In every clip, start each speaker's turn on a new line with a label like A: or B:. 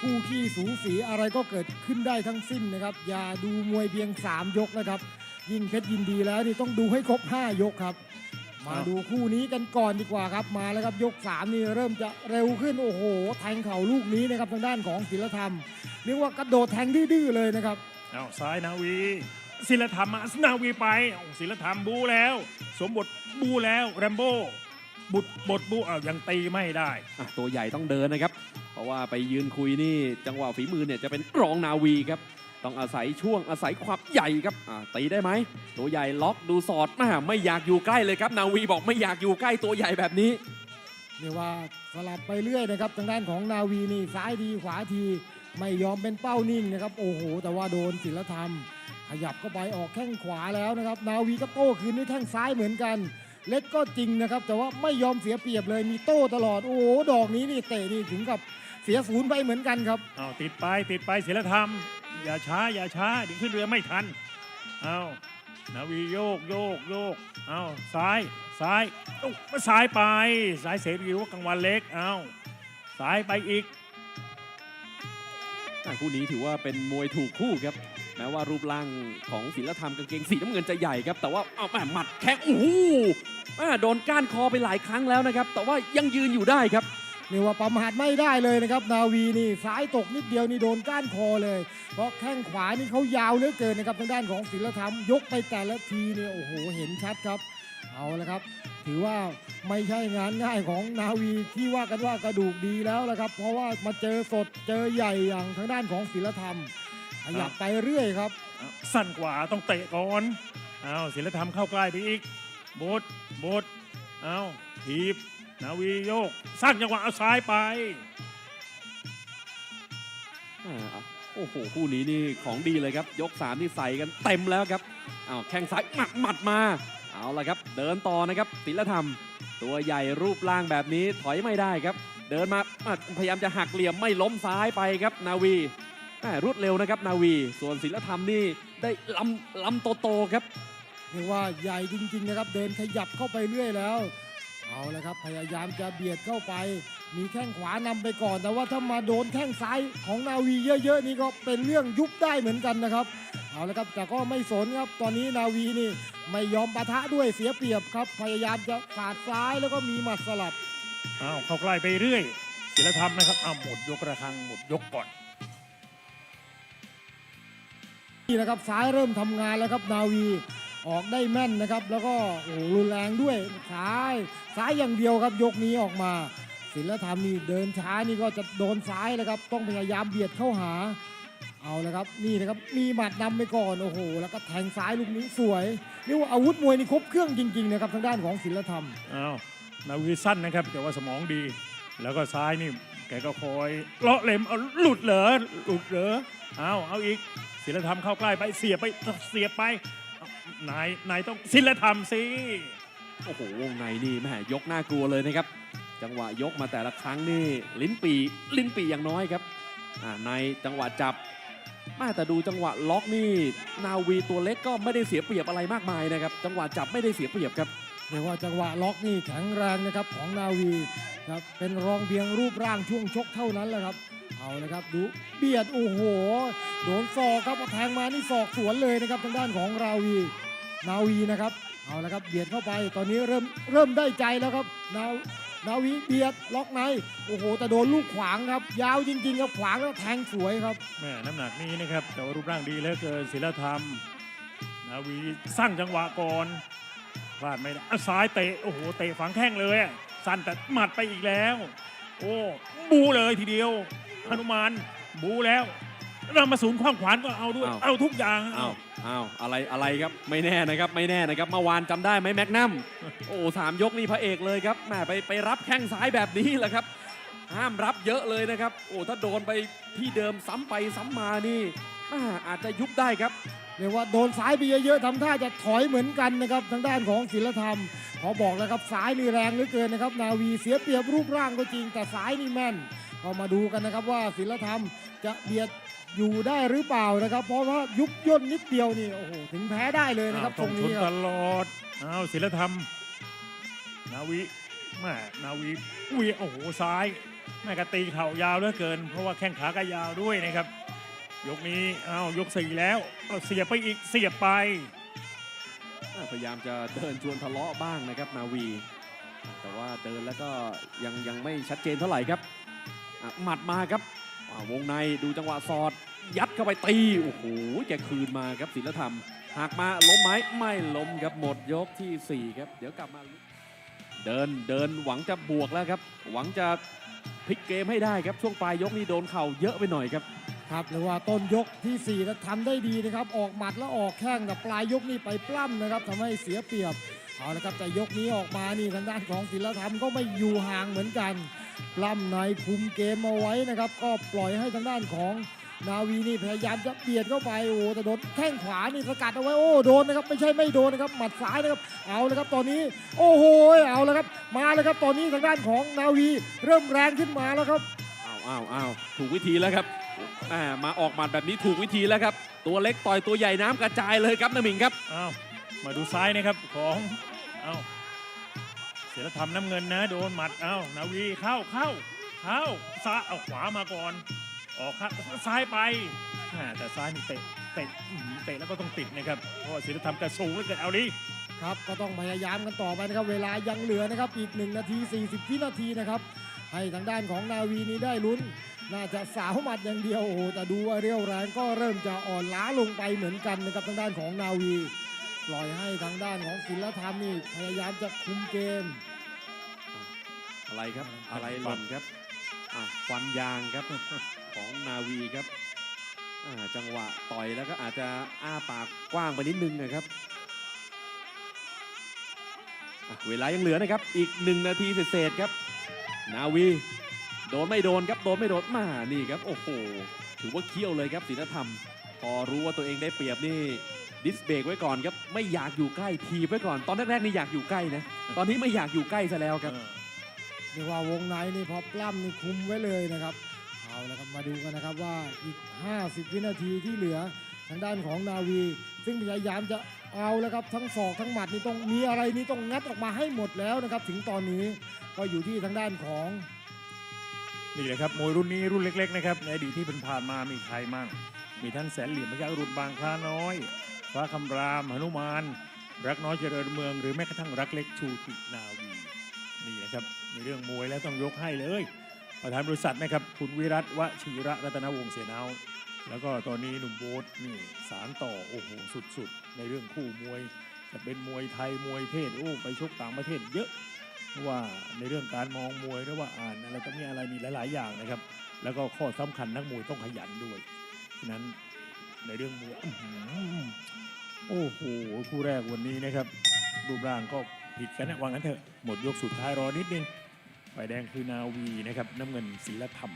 A: คู่ขี้สูสีอะไรก็เกิดขึ้นได้ทั้งสิ้นนะครับ อย่าดูมวยเพียง 3 ยกนะครับ ยิ่งเพชรยินดีแล้วนี่ต้องดูให้ครบ 5 ยกครับ มาดูคู่นี้กันก่อนดีกว่าครับมาแล้วครับยก 3 นี่เริ่มจะเร็วขึ้นโอ้โหแทงเข่าลูกนี้นะครับทางด้านของศิลธรรมเรียกว่ากระโดดแทงดื้อๆเลยนะครับ
B: เอาซ้ายนาวีศิลธรรมมานาวีไปเอาศิลธรรมบูแล้ว สมบทบูแล้วแรมโบ้บุตรบทบูเอายังตีไม่ได้
C: อะตัวใหญ่ต้องเดินนะครับเพ ราะว่าไปยืนคุยนี่จังหวะฝีมือเนี่ยจะเป็นรองนาวีครับต้องอาศัยช่วงอาศัยความใหญ่ครับตีได้ไหมตัวใหญ่ล็อกดูสอดแม่ไม่อยากอยู่ใกล้เลยครับ นาวีบอกไม่อยากอยู่ใกล้ตัวใหญ่แบบนี้
A: เรียกว่าสลับไปเรื่อยนะครับทางด้านของนาวีนี่ซ้ายดีขวาทีไม่ยอมเป็นเป้านิ่งนะครับโอ้โห แต่ว่าโดนศิลธรรม ขยับเข้าไปออกแข้งขวาแล้วนะครับ นาวีก็โต้คืนด้วยแข้งซ้ายเหมือนกัน เล็กก็จริงนะครับ แต่ว่าไม่ยอมเสียเปรียบเลยมีโต้ตลอดโอ้โหดอกนี้นี่เตะนี่ถึงกับ เสียศูนย์ไปเหมือนกันครับ
B: เอาติดไปติดไปศิลธรรม อย่าช้า อย่าช้าเดี๋ยวขึ้นเรือไม่ทันเอานาวีโยกโยกโยกเอาซ้ายซ้ายโอ้มาซ้ายไปซ้ายเสรีหรือว่ากลางวันเล็กเอาซ้ายไปอีก
C: อะคู่นี้ถือว่าเป็นมวยถูกคู่ครับ แม้ว่ารูปร่างของศิลธรรมกางเกงสีน้ำเงินจะใหญ่ครับ แต่ว่าเอาแหม่หมัดแข้งโอ้โหแม่โดนก้านคอไปหลายครั้งแล้วนะครับ แต่ว่ายังยืนอยู่ได้ครับ
A: เรียกว่าประมาทไม่ได้เลยนะครับ นาวีนี่ซ้ายตกนิดเดียวนี่โดนก้านคอเลย เพราะแข้งขวานี่เขายาวเหลือเกินนะครับทางด้านของศิลธรรมยกไปแต่ละทีเนี่ยโอ้โหเห็นชัดครับ เอาละครับ ถือว่าไม่ใช่งานง่ายของนาวีที่ว่ากันว่ากระดูกดีแล้วละครับ เพราะว่ามาเจอสดเจอใหญ่อย่างทางด้านของศิลธรรมขยับไปเรื่อยครับ
B: สั้นกว่าต้องเตะก่อนเอาศิลธรรมเข้าใกล้ไปอีกบดบดเอาทีบ นาวีโยก สร้างจังหวะเอาซ้ายไป
C: อ่าโอ้โหคู่นี้นี่ของดีเลยครับ ยกสามนี่ใส่กันเต็มแล้วครับอ้าวแข้งซ้ายหมัดหมัดมา เอาละครับ เดินต่อนะครับศิลธรรม ตัวใหญ่รูปร่างแบบนี้ถอยไม่ได้ครับ เดินมาอะพยายามจะหักเหลี่ยมไม่ล้มซ้ายไปครับนาวีแหม่รวดเร็วนะครับนาวี ส่วนศิลธรรมนี่ได้ลำลำโตๆครับ
A: เรียกว่าใหญ่จริงๆนะครับ เดินขยับเข้าไปเรื่อยแล้ว เอาละครับพยายามจะเบียดเข้าไป มีแข้งขวานำไปก่อน แต่ว่าถ้ามาโดนแข้งซ้ายของนาวีเยอะๆนี่ก็เป็นเรื่องยุบได้เหมือนกันนะครับ เอาละครับแต่ก็ไม่สนครับตอนนี้นาวีนี่ไม่ยอมปะทะด้วยเสียเปรียบครับ พยายามจะสาดซ้ายแล้วก็มีหมัดสลับ
B: เอาเข้าใกล้ไปเรื่อยศิลธรรมนะครับเอาหมดยกระฆังหมดยกก่อน
A: นี่นะครับซ้ายเริ่มทำงานแล้วครับนาวี ออกได้แม่นนะครับ แล้วก็โอ้โหรุนแรงด้วยซ้ายซ้ายอย่างเดียวครับยกนี้ออกมา ศิลธรรมนี่เดินช้านี่ก็จะโดนซ้ายแล้วครับ ต้องพยายามเบียดเข้าหา เอาละครับนี่นะครับมีหมัดนำไปก่อนโอ้โห แล้วก็แทงซ้ายลูกนี้สวยเรียกว่าอาวุธมวยนี่ครบเครื่องจริงๆนะครับทางด้านของศิลธรรม
B: เอานาวีสั้นนะครับแต่ว่าสมองดี แล้วก็ซ้ายนี่แกก็คอยเลาะเล็มเอาหลุดเหรอหลุดเหรอเอาเอาอีกศิลธรรมเข้าใกล้ไปเสียบไปเสียบไป นายนายต้องศิลธรรมสิ
C: โอ้โหวงในนี่แม่ยกน่ากลัวเลยนะครับ จังหวะยกมาแต่ละครั้งนี่ลิ้นปีลิ้นปีอย่างน้อยครับอ่าในจังหวะจับแม่แต่ดูจังหวะล็อกนี่นาวีตัวเล็กก็ไม่ได้เสียเปรียบอะไรมากมายนะครับ จังหวะจับไม่ได้เสียเปรียบครับ
A: เรียกว่าจังหวะล็อกนี่แข็งแรงนะครับของนาวีครับเป็นรองเพียงรูปร่างช่วงชกเท่านั้นแหละครับเอาเลยครับดูเบียดโอ้โหโดนศอกครับเอาแทงมานี่ศอกสวนเลยนะครับทางด้านของราวี นาวีนะครับเอาละครับเบียดเข้าไปตอนนี้เริ่มเริ่มได้ใจแล้วครับนานาวีเบียดล็อกในโอ้โหแต่โดนลูกขวางครับ ยาวจริงๆครับขวางแล้วแทงสวยครับ
B: แม่น้ำหนักนี้นะครับแต่ว่ารูปร่างดีเหลือเกินศิลธรรม นาวีสร้างจังหวะก่อนพลาดไม่ได้อะซ้ายเตะโอ้โหเตะฝังแข้งเลยอะสั้นแต่หมัดไปอีกแล้ว โอ้บูเลยทีเดียวหนุมานบูแล้ว เรามาศูนย์ความขวานก็เอาด้วย
C: อ้าว
B: เอาทุกอย่าง
C: อ้าวอ้าวอะไรอะไรครับไม่แน่นะครับไม่แน่นะครับเมื่อวานจำได้ไหมแม็กนัมโอ้สามยกนี่พระเอกเลยครับแหมไปไปรับแข้งซ้ายแบบนี้แหละครับ ห้ามรับเยอะเลยนะครับ โอ้ถ้าโดนไปที่เดิมซ้ำไปซ้ำมานี่อ่าอาจจะยุบได้ครับ
A: เรียกว่าโดนซ้ายไปเยอะๆทำท่าจะถอยเหมือนกันนะครับทางด้านของศิลธรรม ขอบอกแล้วครับซ้ายนี่แรงเหลือเกินนะครับ นาวีเสียเปรียบรูปร่างก็จริง แต่ซ้ายนี่แม่นก็มาดูกันนะครับว่าศิลธรรมจะเบียด อยู่ได้หรือเปล่านะครับ เพราะว่ายุบย่นนิดเดียวนี่โอ้โหถึงแพ้ได้เลยนะครับต
B: ต้
A: ร
B: อง
A: ง
B: ช
A: นี้
B: น
A: ค
B: ต
A: รับ
B: ลอดเอาศิลธรรม นาวีแม่นาวีเวียโอ้โหซ้ายแม่กตีเข่ายาวเหลือเกิน เพราะว่าแข้งขาก็ยาวด้วยนะครับ ยกนี้อ้าวยกสี่แล้วเอาเสียบไปอีกเสียบไป
C: อ่าพยายามจะเดินชวนทะเลาะบ้างนะครับนาวี แต่ว่าเดินแล้วก็ยังยังไม่ชัดเจนเท่าไหร่ครับอะหมัดมาครับ อ่าวงในดูจังหวะสอด ยัดเข้าไปตี โอ้โห แกคืนมาครับศิลธรรม หากมาล้มไหมไม่ล้มครับหมดยกทีสี่4 ครับ เดี๋ยวกลับมา เดินเดินหวังจะบวกแล้วครับ หวังจะพลิกเกมให้ได้ครับช่วงปลายยกนี้โดนเข่าเยอะไปหน่อยครับ
A: ครับหรือว่าต้นยกที่4แล้วทำได้ดีนะครับ ออกหมัดแล้วออกแข้งแต่ปลายยกนี่ไปปล้ำนะครับทำให้เสียเปรียบ เอาละครับแต่ยกนี้ออกมานี่ทางด้านของศิลธรรมก็ไม่อยู่ห่างเหมือนกันปล้ำในคุมเกมเอาไว้นะครับ ก็ปล่อยให้ทางด้านของนาวีนี่พยายามจะเบียดเข้าไปโอ้โหแต่โดนแข้งขวานี่สกัดเอาไว้โอ้โดนนะครับไม่ใช่ไม่โดนนะครับหมัดซ้ายนะครับเอาเลยครับตอนนี้ โอ้โหเอาแล้วครับ มาเลยครับตอนนี้ทางด้านของนาวีเริ่มแรงขึ้นมาแล้วครับ
C: อ้าวอ้าวอ้าวถูกวิธีแล้วครับอ่ามาออกหมัดแบบนี้ถูกวิธีแล้วครับ ตัวเล็กต่อยตัวใหญ่น้ำกระจายเลยครับนาหมิงครับ
B: อ้าวมาดูซ้ายนะครับของ เอาเสียธรรมน้ำเงินนะ โดนหมัดเอานาวีเข้าเข้าเข้าซ้ายเอาขวามาก่อน ออกครับซ้ายไปแต่ซ้ายนี่เตะเตะเตะแล้วก็ต้องติดนะครับเพราะว่าศิลธรรมกระสูงเหลือเกินเอาดิ
A: ครับก็ต้องพยายามกันต่อไปนะครับ เวลายังเหลือนะครับอีก1นาที 40 วินาทีนะครับ ให้ทางด้านของนาวีนี้ได้ลุ้น น่าจะสาวหมัดอย่างเดียวโอ้แต่ดูว่าเรี่ยวแรงก็เริ่มจะอ่อนล้าลงไปเหมือนกันนะครับทางด้านของนาวี ปล่อยให้ทางด้านของศิลธรรมนี่พยายามจะคุมเกม
C: อะไรครับ อะไรหล่นครับอะฟันยางครับ ของนาวีครับอ่าจังหวะต่อยแล้วก็อาจจะอ้าปากกว้างไปนิดนึงนะครับอะเวลายังเหลือนะครับ อีกหนึ่งนาทีเศษๆครับ นาวี โดนไม่โดนครับ โดนไม่โดน มานี่ครับ โอ้โห ถือว่าเคี่ยวเลยครับศิลธรรม พอรู้ว่าตัวเองได้เปรียบนี่ ดิสเบรกไว้ก่อนครับไม่อยากอยู่ใกล้ทีบไว้ก่อน ตอนแรกๆนี่อยากอยู่ใกล้นะตอนนี้ไม่อยากอยู่ใกล้ซะแล้วครับ
B: เออ
A: เรียกว่าวงในนี่พอปล้ำนี่คุมไว้เลยนะครับ เอาละครับมาดูกันนะครับว่าอีก 50 วินาทีที่เหลือทางด้านของนาวี ซึ่งพยายามจะเอาแล้วครับทั้งศอกทั้งหมัดนี่ต้องมีอะไรนี่ต้องงัดออกมาให้หมดแล้วนะครับ ถึงตอนนี้ก็อยู่ที่ทางด้านของ
B: นี่แหละครับมวยรุ่นนี้รุ่นเล็ก ๆ นะครับในอดีตที่เป็นผ่านมามีใครมั่งมีท่านแสนเหลี่ยมพยัคฆ์รุ่นบางคล้าน้อย ฟ้าคำรามหนุมาน รักน้อยเจริญเมือง หรือแม้กระทั่งรักเล็กชูตินาวี นี่นะครับในเรื่องมวยแล้วต้องยกให้เลย ประธานบริษัทนะครับคุณวิรัตวชีระรัตนวงศ์เสนาวแล้วก็ตอนนี้หนุ่มโบ๊ทนี่สารต่อโอ้โหสุดๆ ในเรื่องคู่มวย จะเป็นมวยไทยมวยเทศโอ้ไปชกต่างประเทศเยอะว่าในเรื่องการมองมวยหรือว่าอ่านอะไรก็มีอะไรมีหลาย ๆ อย่างนะครับ แล้วก็ข้อสำคัญนักมวยต้องขยันด้วยฉะนั้น ในเรื่องมวยอื้อหือโอ้โหคู่แรกวันนี้นะครับรูปร่างก็ผิดกันนะว่างั้นเถอะหมดยกสุดท้ายรอนิดนึงฝ่ายแดงคือนาวีนะครับน้ำเงินศิลธรรม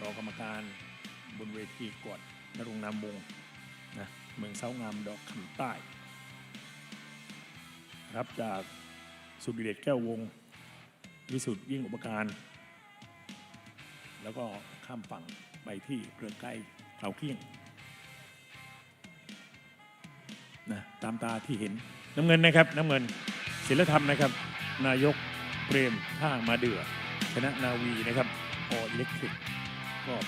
B: รอกรรมการบนเวทีก่อนนรงนามวงศ์นะเมืองเซางามดอกคำใต้ รับจากสุดิเดชแก้ววงศ์วิสุทธิ์ยิ่งอุปการ แล้วก็ข้ามฝั่งไปที่เรือนใกล้ เตาเกี้ยงนะตามตาที่เห็นน้ำเงินนะครับน้ำเงินศิลธรรมนะครับ นายกเปรมท่ามาเดือชนะนาวีนะครับออิเล็กทริก